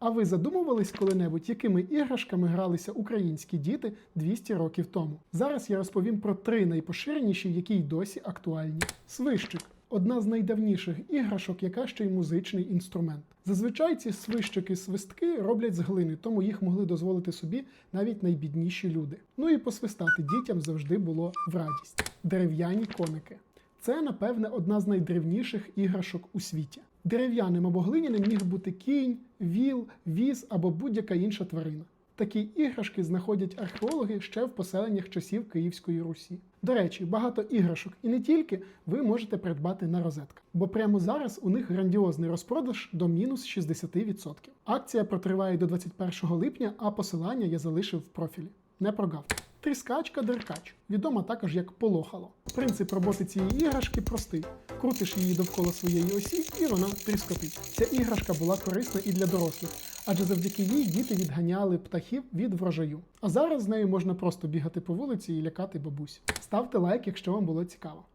А ви задумувались коли-небудь, якими іграшками гралися українські діти 200 років тому? Зараз я розповім про три найпоширеніші, які й досі актуальні. Свищик одна з найдавніших іграшок, яка ще й музичний інструмент. Зазвичай ці свищики-свистки роблять з глини, тому їх могли дозволити собі навіть найбідніші люди. Ну і посвистати дітям завжди було в радість. Дерев'яні коники. Це, напевне, одна з найдревніших іграшок у світі. Дерев'яним або глиняним міг бути кінь, віл, віз або будь-яка інша тварина. Такі іграшки знаходять археологи ще в поселеннях часів Київської Русі. До речі, багато іграшок і не тільки ви можете придбати на розетках, бо прямо зараз у них грандіозний розпродаж до мінус 60%. Акція протриває до 21 липня, а посилання я залишив в профілі. Не прогавте. Тріскачка деркач, відома також як полохало. Принцип роботи цієї іграшки простий: крутиш її довкола своєї осі, і вона тріскотить. Ця іграшка була корисна і для дорослих, адже завдяки їй діти відганяли птахів від врожаю. А зараз з нею можна просто бігати по вулиці і лякати бабусь. Ставте лайк, якщо вам було цікаво.